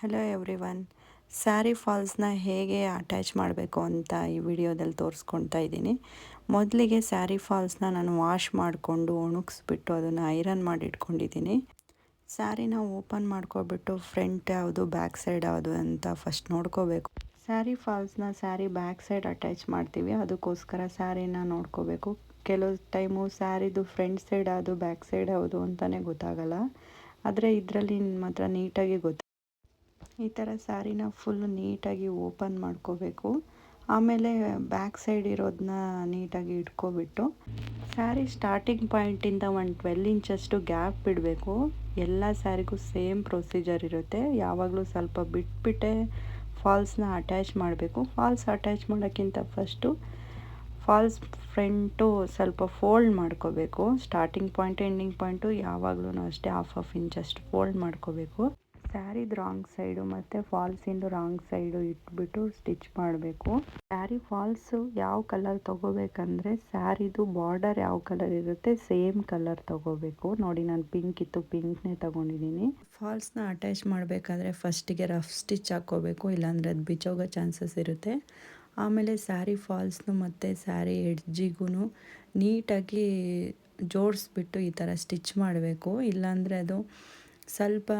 Hello everyone sari ಫಾಲ್ಸ್ನ ಹೇಗೆ attach ಮಾಡಬೇಕು ಅಂತ ಈ ವಿಡಿಯೋದಲ್ಲಿ ತೋರಿಸ್ಕೊಳ್ತಾ ಇದ್ದೀನಿ. ಮೊದಲಿಗೆ ಸ್ಯಾರಿ ಫಾಲ್ಸ್ನ ನಾನು ವಾಶ್ ಮಾಡಿಕೊಂಡು ಒಣಗಿಸ್ಬಿಟ್ಟು ಅದನ್ನು ಐರನ್ ಮಾಡಿ ಇಟ್ಕೊಂಡಿದ್ದೀನಿ. ಸ್ಯಾರಿನ ಓಪನ್ ಮಾಡ್ಕೊಬಿಟ್ಟು ಫ್ರಂಟ್ ಯಾವುದು ಬ್ಯಾಕ್ ಸೈಡ್ ಯಾವುದು ಅಂತ ಫಸ್ಟ್ ನೋಡ್ಕೋಬೇಕು. ಸ್ಯಾರಿ ಫಾಲ್ಸ್ನ ಸ್ಯಾರಿ ಬ್ಯಾಕ್ ಸೈಡ್ ಅಟ್ಯಾಚ್ ಮಾಡ್ತೀವಿ. ಅದಕ್ಕೋಸ್ಕರ ಸ್ಯಾರಿನ ನೋಡ್ಕೋಬೇಕು. ಕೆಲವು ಟೈಮು ಸ್ಯಾರಿದು ಫ್ರಂಟ್ ಸೈಡ್ ಯಾವುದು ಬ್ಯಾಕ್ ಸೈಡ್ ಯಾವುದು ಅಂತಲೇ ಗೊತ್ತಾಗಲ್ಲ. ಆದರೆ ಇದರಲ್ಲಿ ಮಾತ್ರ ನೀಟಾಗಿ ಗೊತ್ತು ಈ ಥರ ಸ್ಯಾರಿನ ಫುಲ್ ನೀಟಾಗಿ ಓಪನ್ ಮಾಡ್ಕೋಬೇಕು. ಆಮೇಲೆ ಬ್ಯಾಕ್ ಸೈಡ್ ಇರೋದನ್ನ ನೀಟಾಗಿ ಇಟ್ಕೊಬಿಟ್ಟು. ಸ್ಯಾರಿ ಸ್ಟಾರ್ಟಿಂಗ್ ಪಾಯಿಂಟಿಂದ ಒಂದು ಟ್ವೆಲ್ ಇಂಚಷ್ಟು ಗ್ಯಾಪ್ ಬಿಡಬೇಕು. ಎಲ್ಲ ಸ್ಯಾರಿಗೂ ಸೇಮ್ ಪ್ರೊಸೀಜರ್ ಇರುತ್ತೆ. ಯಾವಾಗಲೂ ಸ್ವಲ್ಪ ಬಿಟ್ಬಿಟ್ಟೆ ಫಾಲ್ಸ್ನ ಅಟ್ಯಾಚ್ ಮಾಡಬೇಕು. ಫಾಲ್ಸ್ ಅಟ್ಯಾಚ್ ಮಾಡೋಕ್ಕಿಂತ ಫಸ್ಟು ಫಾಲ್ಸ್ ಫ್ರಂಟು ಸ್ವಲ್ಪ ಫೋಲ್ಡ್ ಮಾಡ್ಕೋಬೇಕು. ಸ್ಟಾರ್ಟಿಂಗ್ ಪಾಯಿಂಟ್, ಎಂಡಿಂಗ್ ಪಾಯಿಂಟು ಯಾವಾಗಲೂ ಅಷ್ಟೇ, ಹಾಫ್ ಹಾಫ್ ಇಂಚಷ್ಟು ಫೋಲ್ಡ್ ಮಾಡ್ಕೋಬೇಕು. ಸ್ಯಾರಿದು ರಾಂಗ್ ಸೈಡು ಮತ್ತು ಫಾಲ್ಸಿಂದು ರಾಂಗ್ ಸೈಡು ಇಟ್ಬಿಟ್ಟು ಸ್ಟಿಚ್ ಮಾಡಬೇಕು. ಸ್ಯಾರಿ ಫಾಲ್ಸು ಯಾವ ಕಲರ್ ತೊಗೋಬೇಕಂದ್ರೆ ಸ್ಯಾರಿದು ಬಾರ್ಡರ್ ಯಾವ ಕಲರ್ ಇರುತ್ತೆ ಸೇಮ್ ಕಲರ್ ತೊಗೋಬೇಕು. ನೋಡಿ ನಾನು ಪಿಂಕ್ ಇತ್ತು ಪಿಂಕ್ನೇ ತೊಗೊಂಡಿದ್ದೀನಿ ಫಾಲ್ಸ್ನ ಅಟ್ಯಾಚ್ ಮಾಡಬೇಕಾದ್ರೆ ಫಸ್ಟಿಗೆ ರಫ್ ಸ್ಟಿಚ್ ಹಾಕ್ಕೋಬೇಕು, ಇಲ್ಲಾಂದರೆ ಅದು ಬಿಚ್ಚೋಗೋ ಚಾನ್ಸಸ್ ಇರುತ್ತೆ. ಆಮೇಲೆ ಸ್ಯಾರಿ ಫಾಲ್ಸ್ನು ಮತ್ತು ಸ್ಯಾರಿ ಎಡ್ಜಿಗೂ ನೀಟಾಗಿ ಜೋಡಿಸ್ಬಿಟ್ಟು ಈ ಥರ ಸ್ಟಿಚ್ ಮಾಡಬೇಕು. ಇಲ್ಲಾಂದರೆ ಅದು ಸ್ವಲ್ಪ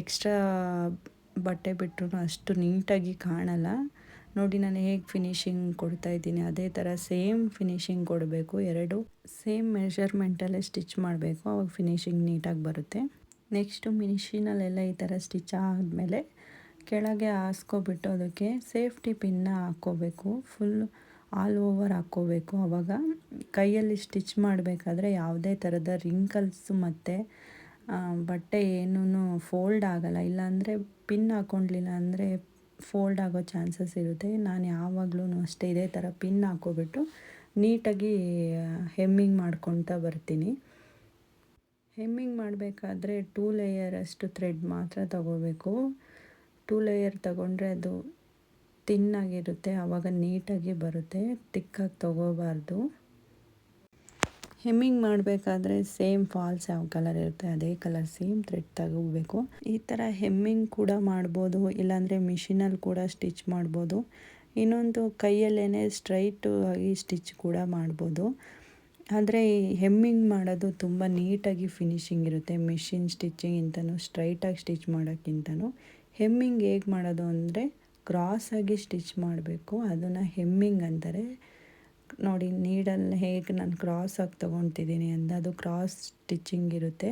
ಎಕ್ಸ್ಟ್ರಾ ಬಟ್ಟೆ ಬಿಟ್ಟರು ಅಷ್ಟು ನೀಟಾಗಿ ಕಾಣಲ್ಲ. ನೋಡಿ ನಾನು ಹೇಗೆ ಫಿನಿಶಿಂಗ್ ಕೊಡ್ತಾ ಇದ್ದೀನಿ, ಅದೇ ಥರ ಸೇಮ್ ಫಿನಿಶಿಂಗ್ ಕೊಡಬೇಕು, ಎರಡು ಸೇಮ್ ಮೆಷರ್ಮೆಂಟಲ್ಲೇ ಸ್ಟಿಚ್ ಮಾಡಬೇಕು, ಅವಾಗ ಫಿನಿಶಿಂಗ್ ನೀಟಾಗಿ ಬರುತ್ತೆ. ನೆಕ್ಸ್ಟು ಮಿನಿಷಿನಲ್ಲೆಲ್ಲ ಈ ಥರ ಸ್ಟಿಚ್ ಆದಮೇಲೆ ಕೆಳಗೆ ಹಾಸ್ಕೊಬಿಟ್ಟು ಅದಕ್ಕೆ ಸೇಫ್ಟಿ ಪಿನ್ನ ಹಾಕ್ಕೋಬೇಕು ಫುಲ್ ಆಲ್ ಓವರ್ ಹಾಕ್ಕೋಬೇಕು. ಆವಾಗ ಕೈಯಲ್ಲಿ ಸ್ಟಿಚ್ ಮಾಡಬೇಕಾದ್ರೆ ಯಾವುದೇ ಥರದ ರಿಂಕಲ್ಸು ಮತ್ತು ಬಟ್ಟೆ ಏನೂ ಫೋಲ್ಡ್ ಆಗೋಲ್ಲ. ಇಲ್ಲಾಂದರೆ ಪಿನ್ ಹಾಕ್ಕೊಂಡ್ಲಿಲ್ಲ ಅಂದರೆ ಫೋಲ್ಡ್ ಆಗೋ ಚಾನ್ಸಸ್ ಇರುತ್ತೆ. ನಾನು ಯಾವಾಗಲೂ ಅಷ್ಟೇ ಇದೇ ಥರ ಪಿನ್ ಹಾಕ್ಕೊಬಿಟ್ಟು ನೀಟಾಗಿ ಹೆಮ್ಮಿಂಗ್ ಮಾಡ್ಕೊತಾ ಬರ್ತೀನಿ. ಹೆಮ್ಮಿಂಗ್ ಮಾಡಬೇಕಾದ್ರೆ ಟೂ ಲೇಯರ್ ಅಷ್ಟು ಥ್ರೆಡ್ ಮಾತ್ರ ತಗೋಬೇಕು. ಟೂ ಲೇಯರ್ ತಗೊಂಡ್ರೆ ಅದು ತಿನ್ನಾಗಿರುತ್ತೆ ಆವಾಗ ನೀಟಾಗಿ ಬರುತ್ತೆ, ತಿಕ್ಕಾಗಿ ತಗೋಬಾರ್ದು. ಹೆಮ್ಮಿಂಗ್ ಮಾಡಬೇಕಾದ್ರೆ ಸೇಮ್ ಫಾಲ್ಸ್ ಯಾವ ಕಲರ್ ಇರುತ್ತೆ, ಅದೇ ಕಲರ್ ಸೇಮ್ ಥ್ರೆಡ್ ತಗೋಬೇಕು. ಈ ಥರ ಹೆಮ್ಮಿಂಗ್ ಕೂಡ ಮಾಡ್ಬೋದು, ಇಲ್ಲಾಂದರೆ ಮಿಷಿನಲ್ಲಿ ಕೂಡ ಸ್ಟಿಚ್ ಮಾಡ್ಬೋದು. ಇನ್ನೊಂದು ಕೈಯಲ್ಲೇ ಸ್ಟ್ರೈಟು ಆಗಿ ಸ್ಟಿಚ್ ಕೂಡ ಮಾಡ್ಬೋದು. ಆದರೆ ಈ ಹೆಮ್ಮಿಂಗ್ ಮಾಡೋದು ತುಂಬ ನೀಟಾಗಿ ಫಿನಿಶಿಂಗ್ ಇರುತ್ತೆ, ಮಿಷಿನ್ ಸ್ಟಿಚ್ಚಿಂಗಿಂತನೂ ಸ್ಟ್ರೈಟಾಗಿ ಸ್ಟಿಚ್ ಮಾಡೋಕ್ಕಿಂತನೂ. ಹೆಮ್ಮಿಂಗ್ ಹೇಗೆ ಮಾಡೋದು ಅಂದರೆ ಕ್ರಾಸಾಗಿ ಸ್ಟಿಚ್ ಮಾಡಬೇಕು, ಅದನ್ನು ಹೆಮ್ಮಿಂಗ್ ಅಂತಾರೆ. ನೋಡಿ ನೀಡಲ್ಲಿ ಹೇಗೆ ನಾನು ಕ್ರಾಸಾಗಿ ತೊಗೊತಿದ್ದೀನಿ ಅಂದ, ಅದು ಕ್ರಾಸ್ ಸ್ಟಿಚ್ಚಿಂಗ್ ಇರುತ್ತೆ.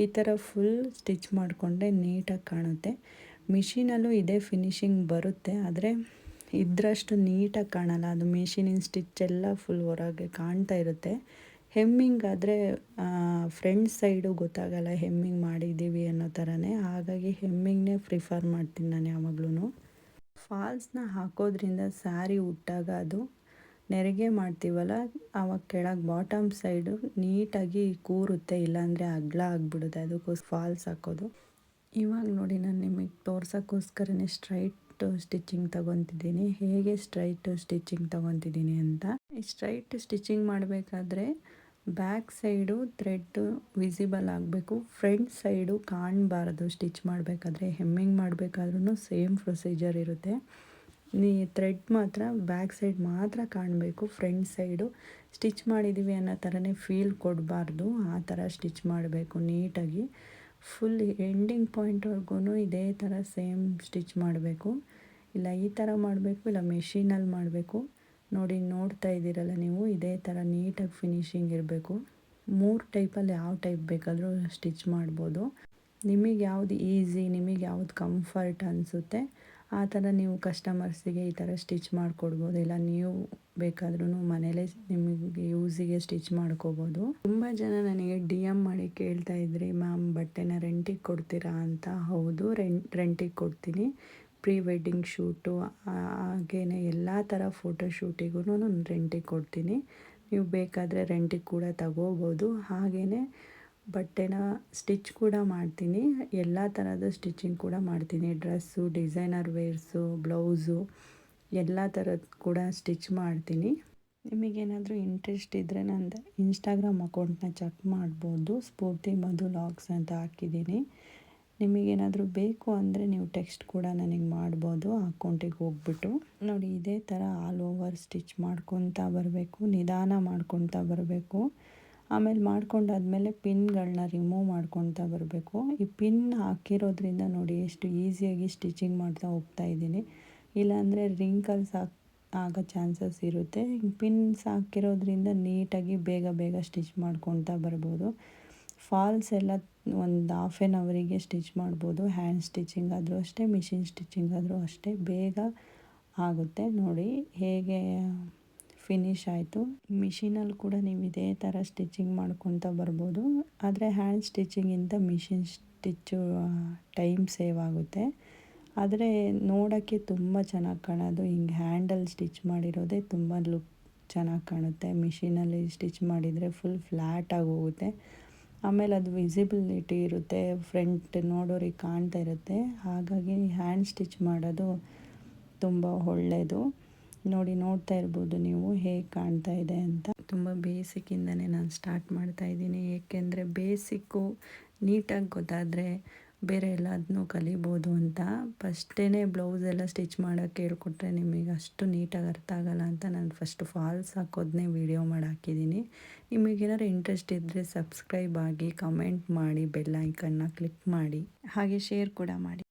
ಈ ಥರ ಫುಲ್ ಸ್ಟಿಚ್ ಮಾಡಿಕೊಂಡ್ರೆ ನೀಟಾಗಿ ಕಾಣುತ್ತೆ. ಮಿಷಿನಲ್ಲೂ ಇದೇ ಫಿನಿಶಿಂಗ್ ಬರುತ್ತೆ, ಆದರೆ ಇದ್ರಷ್ಟು ನೀಟಾಗಿ ಕಾಣಲ್ಲ. ಅದು ಮಿಷಿನಿನ ಸ್ಟಿಚ್ ಎಲ್ಲ ಫುಲ್ ಹೊರಗೆ ಕಾಣ್ತಾ ಇರುತ್ತೆ. ಹೆಮ್ಮಿಂಗ್ ಆದರೆ ಫ್ರಂಟ್ ಸೈಡು ಗೊತ್ತಾಗಲ್ಲ ಹೆಮ್ಮಿಂಗ್ ಮಾಡಿದ್ದೀವಿ ಅನ್ನೋ ಥರನೇ. ಹಾಗಾಗಿ ಹೆಮ್ಮಿಂಗ್ನೇ ಪ್ರಿಫರ್ ಮಾಡ್ತೀನಿ ನಾನು ಯಾವಾಗ್ಲೂ ಫಾಲ್ಸ್ನ ಹಾಕೋದ್ರಿಂದ ಸ್ಯಾರಿ ಉಟ್ಟಾಗ ಅದು ನೆರಿಗೆ ಮಾಡ್ತೀವಲ್ಲ, ಅವಾಗ ಕೆಳಗೆ ಬಾಟಮ್ ಸೈಡು ನೀಟಾಗಿ ಕೂರುತ್ತೆ, ಇಲ್ಲಾಂದರೆ ಅಗ್ಲ ಆಗಿಬಿಡುತ್ತೆ, ಅದಕ್ಕೋಸ್ಕರ ಫಾಲ್ಸ್ ಹಾಕೋದು. ಇವಾಗ ನೋಡಿ ನಾನು ನಿಮಗೆ ತೋರ್ಸೋಕ್ಕೋಸ್ಕರನೇ ಸ್ಟ್ರೈಟ್ ಸ್ಟಿಚಿಂಗ್ ತಗೊತಿದ್ದೀನಿ. ಹೇಗೆ ಸ್ಟ್ರೈಟ್ ಸ್ಟಿಚಿಂಗ್ ತಗೊತಿದ್ದೀನಿ ಅಂತ. ಸ್ಟ್ರೈಟ್ ಸ್ಟಿಚಿಂಗ್ ಮಾಡಬೇಕಾದ್ರೆ ಬ್ಯಾಕ್ ಸೈಡು ಥ್ರೆಡ್ಡು ವಿಸಿಬಲ್ ಆಗಬೇಕು ಫ್ರಂಟ್ ಸೈಡು ಕಾಣಬಾರ್ದು ಸ್ಟಿಚ್ ಮಾಡಬೇಕಾದ್ರೆ. ಹೆಮ್ಮಿಂಗ್ ಮಾಡಬೇಕಾದ್ರೂ ಸೇಮ್ ಪ್ರೊಸೀಜರ್ ಇರುತ್ತೆ. ನೀ ಥ್ರೆಡ್ ಮಾತ್ರ ಬ್ಯಾಕ್ ಸೈಡ್ ಮಾತ್ರ ಕಾಣಬೇಕು ಫ್ರಂಟ್ ಸೈಡು ಸ್ಟಿಚ್ ಮಾಡಿದ್ದೀವಿ ಅನ್ನೋ ಥರನೇ ಫೀಲ್ ಕೊಡಬಾರ್ದು, ಆ ಥರ ಸ್ಟಿಚ್ ಮಾಡಬೇಕು ನೀಟಾಗಿ. ಫುಲ್ ಎಂಡಿಂಗ್ ಪಾಯಿಂಟ್ವರೆಗೂ ಇದೇ ಥರ ಸೇಮ್ ಸ್ಟಿಚ್ ಮಾಡಬೇಕು. ಇಲ್ಲ ಈ ಥರ ಮಾಡಬೇಕು, ಇಲ್ಲ ಮೆಷಿನಲ್ಲಿ ಮಾಡಬೇಕು. ನೋಡಿ, ನೋಡ್ತಾ ಇದ್ದೀರಲ್ಲ ನೀವು, ಇದೇ ಥರ ನೀಟಾಗಿ ಫಿನಿಶಿಂಗ್ ಇರಬೇಕು. ಮೂರು ಟೈಪಲ್ಲಿ ಯಾವ ಟೈಪ್ ಬೇಕಾದರೂ ಸ್ಟಿಚ್ ಮಾಡ್ಬೋದು. ನಿಮಗೆ ಯಾವುದು ಈಸಿ ನಿಮಗೆ ಯಾವ್ದು ಕಂಫರ್ಟ್ ಅನಿಸುತ್ತೆ ಆ ಥರ ನೀವು ಕಸ್ಟಮರ್ಸಿಗೆ ಈ ಥರ ಸ್ಟಿಚ್ ಮಾಡಿಕೊಡ್ಬೋದು. ಇಲ್ಲ ನೀವು ಬೇಕಾದ್ರೂ ಮನೇಲೇ ನಿಮಗೆ ಯೂಸಿಗೆ ಸ್ಟಿಚ್ ಮಾಡ್ಕೋಬೋದು. ತುಂಬ ಜನ ನನಗೆ ಡಿ ಎಂ ಮಾಡಿ ಕೇಳ್ತಾ ಇದ್ರಿ, ಮ್ಯಾಮ್, ಬಟ್ಟೆನ ರೆಂಟಿಗೆ ಕೊಡ್ತೀರಾ ಅಂತ? ಹೌದು ರೆಂಟ್ ರೆಂಟಿಗೆ ಕೊಡ್ತೀನಿ. ಪ್ರೀ ವೆಡ್ಡಿಂಗ್ ಶೂಟು ಹಾಗೇ ಎಲ್ಲ ಥರ ಫೋಟೋ ಶೂಟಿಗೂ ನಾನು ರೆಂಟಿಗೆ ಕೊಡ್ತೀನಿ. ನೀವು ಬೇಕಾದರೆ ರೆಂಟಿಗೆ ಕೂಡ ತಗೋಬೋದು. ಹಾಗೆಯೇ ಬಟ್ಟೆನ ಸ್ಟಿಚ್ ಕೂಡ ಮಾಡ್ತೀನಿ. ಎಲ್ಲ ಥರದ ಸ್ಟಿಚಿಂಗ್ ಕೂಡ ಮಾಡ್ತೀನಿ. ಡ್ರೆಸ್ಸು, ಡಿಸೈನರ್ ವೇರ್ಸು, ಬ್ಲೌಸು, ಎಲ್ಲ ಥರದ್ದು ಕೂಡ ಸ್ಟಿಚ್ ಮಾಡ್ತೀನಿ. ನಿಮಗೇನಾದರೂ ಇಂಟ್ರೆಸ್ಟ್ ಇದ್ದರೆ ನಂದು ಇನ್ಸ್ಟಾಗ್ರಾಮ್ ಅಕೌಂಟ್ನ ಚೆಕ್ ಮಾಡ್ಬೋದು. ಸ್ಫೂರ್ತಿ ಮಧು ಲಾಗ್ಸ್ ಅಂತ ಹಾಕಿದ್ದೀನಿ. ನಿಮಗೇನಾದರೂ ಬೇಕು ಅಂದರೆ ನೀವು ಟೆಕ್ಸ್ಟ್ ಕೂಡ ನನಗೆ ಮಾಡ್ಬೋದು. ಅಕೌಂಟಿಗೆ ಹೋಗ್ಬಿಟ್ಟು. ನೋಡಿ, ಇದೇ ಥರ ಆಲ್ ಓವರ್ ಸ್ಟಿಚ್ ಮಾಡ್ಕೊತಾ ಬರಬೇಕು, ನಿಧಾನ ಮಾಡ್ಕೊತಾ ಬರಬೇಕು. ಆಮೇಲೆ ಮಾಡ್ಕೊಂಡಾದ್ಮೇಲೆ ಪಿನ್ಗಳನ್ನ ರಿಮೂವ್ ಮಾಡ್ಕೊತಾ ಬರಬೇಕು. ಈ ಪಿನ್ ಹಾಕಿರೋದ್ರಿಂದ ನೋಡಿ ಎಷ್ಟು ಈಸಿಯಾಗಿ ಸ್ಟಿಚಿಂಗ್ ಮಾಡ್ತಾ ಹೋಗ್ತಾ ಇದ್ದೀನಿ. ಇಲ್ಲಾಂದರೆ ರಿಂಕಲ್ಸ್ ಹಾಕ್, ಆಗೋ ಚಾನ್ಸಸ್ ಇರುತ್ತೆ. ಪಿನ್ಸ್ ಹಾಕಿರೋದ್ರಿಂದ ನೀಟಾಗಿ ಬೇಗ ಬೇಗ ಸ್ಟಿಚ್ ಮಾಡ್ಕೊತಾ ಬರ್ಬೋದು. ಫಾಲ್ಸ್ ಎಲ್ಲ ಒಂದು ಹಾಫ್ ಆ್ಯನ್ ಅವರಿಗೆ ಸ್ಟಿಚ್ ಮಾಡ್ಬೋದು. ಹ್ಯಾಂಡ್ ಸ್ಟಿಚಿಂಗ್ ಆದರೂ ಅಷ್ಟೇ ಮಿಷಿನ್ ಸ್ಟಿಚಿಂಗ್ ಆದರೂ ಅಷ್ಟೇ, ಬೇಗ ಆಗುತ್ತೆ. ನೋಡಿ ಹೇಗೆ ಫಿನಿಶ್ ಆಯಿತು. ಮಿಷಿನಲ್ಲಿ ಕೂಡ ನೀವು ಇದೇ ಥರ ಸ್ಟಿಚಿಂಗ್ ಮಾಡ್ಕೊತ ಬರ್ಬೋದು. ಆದರೆ ಹ್ಯಾಂಡ್ ಸ್ಟಿಚಿಂಗಿಂತ ಮಿಷಿನ್ ಸ್ಟಿಚ್ಚು ಟೈಮ್ ಸೇವ್ ಆಗುತ್ತೆ. ಆದರೆ ನೋಡೋಕ್ಕೆ ತುಂಬ ಚೆನ್ನಾಗಿ ಕಾಣೋದು. ಹಿಂಗೆ ಹ್ಯಾಂಡಲ್ ಸ್ಟಿಚ್ ಮಾಡಿರೋದೇ ತುಂಬ ಲುಕ್ ಚೆನ್ನಾಗಿ ಕಾಣುತ್ತೆ. ಮಿಷಿನಲ್ಲಿ ಸ್ಟಿಚ್ ಮಾಡಿದರೆ ಫುಲ್ ಫ್ಲ್ಯಾಟಾಗಿ ಹೋಗುತ್ತೆ. ಆಮೇಲೆ ಅದು ವಿಸಿಬಿಲಿಟಿ ಇರುತ್ತೆ. ಫ್ರಂಟ್ ನೋಡೋರಿಗೆ ಕಾಣ್ತಾ ಇರುತ್ತೆ. ಹಾಗಾಗಿ ಹ್ಯಾಂಡ್ ಸ್ಟಿಚ್ ಮಾಡೋದು ತುಂಬ ಒಳ್ಳೆಯದು ನೋಡಿ ನೋಡ್ತಾ ಇರ್ಬೋದು ನೀವು ಹೇಗೆ ಕಾಣ್ತಾ ಇದೆ ಅಂತ. ತುಂಬ ಬೇಸಿಕ್ಕಿಂದನೇ ನಾನು ಸ್ಟಾರ್ಟ್ ಮಾಡ್ತಾ ಇದ್ದೀನಿ. ಏಕೆಂದರೆ ಬೇಸಿಕ್ಕು ನೀಟಾಗಿ ಗೊತ್ತಾದರೆ ಬೇರೆ ಎಲ್ಲದನ್ನೂ ಕಲಿಬೋದು ಅಂತ. ಫಸ್ಟೇ ಬ್ಲೌಸ್ ಎಲ್ಲ ಸ್ಟಿಚ್ ಮಾಡೋಕ್ಕೆ ಹೇಳ್ಕೊಟ್ರೆ ನಿಮಗೆ ಅಷ್ಟು ನೀಟಾಗಿ ಅರ್ಥ ಆಗಲ್ಲ ಅಂತ ನಾನು ಫಸ್ಟ್ ಫಾಲ್ಸ್ ಹಾಕೋದನ್ನೇ ವೀಡಿಯೋ ಮಾಡಿ ಹಾಕಿದ್ದೀನಿ. ನಿಮಗೇನಾದ್ರು ಇಂಟ್ರೆಸ್ಟ್ ಇದ್ದರೆ ಸಬ್ಸ್ಕ್ರೈಬ್ ಆಗಿ ಕಮೆಂಟ್ ಮಾಡಿ, ಬೆಲ್ ಐಕನ್ನ ಕ್ಲಿಕ್ ಮಾಡಿ. ಹಾಗೆ ಶೇರ್ ಕೂಡ ಮಾಡಿ.